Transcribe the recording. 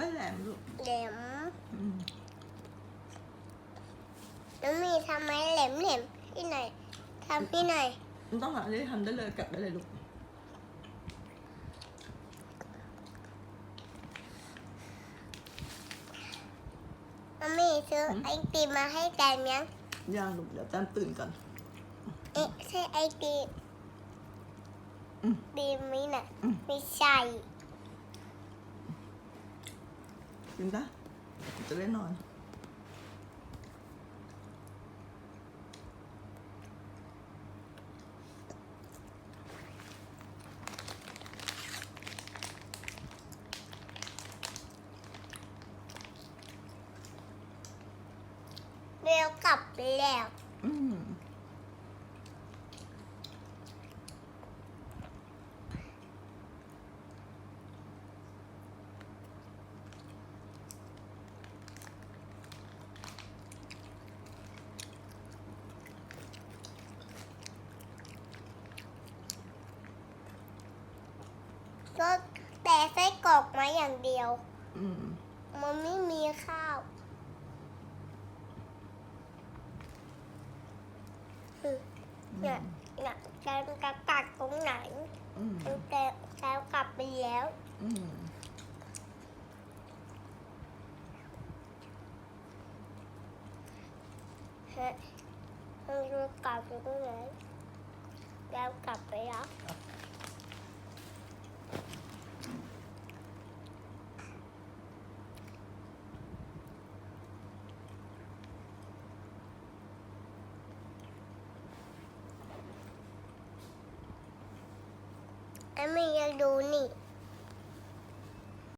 ไม่แหลมลูกแหลมอืมน้องมีทำไมแหลมแหลมพี่หน่อยทำพี่หน่อยมันต้องหาที่ทำได้เลยกัดได้เลยลูกน้องมีซื้อไอติมมาให้แกมยังย่างลูกเดี๋ยวแต้มตื่นก่อนเอ๊ะใช่ไอติมอืม ดีไหมน่ะอืม ไม่ใช่ กินปะจะได้นอน เร็วกลับไปแล้ว อืม ก็แต่ไส้กรอกมาอย่างเดียว อืม มันไม่มีข้าวอืมเนี่ยเนี่ยแกมจะกัดตรงไหนอืม แกแกมกลับไปแล้วอืม ฮะมันจะกลับไปตรงไหนแกมกลับไปแล้วไอ้ ไม่ยังดูนี่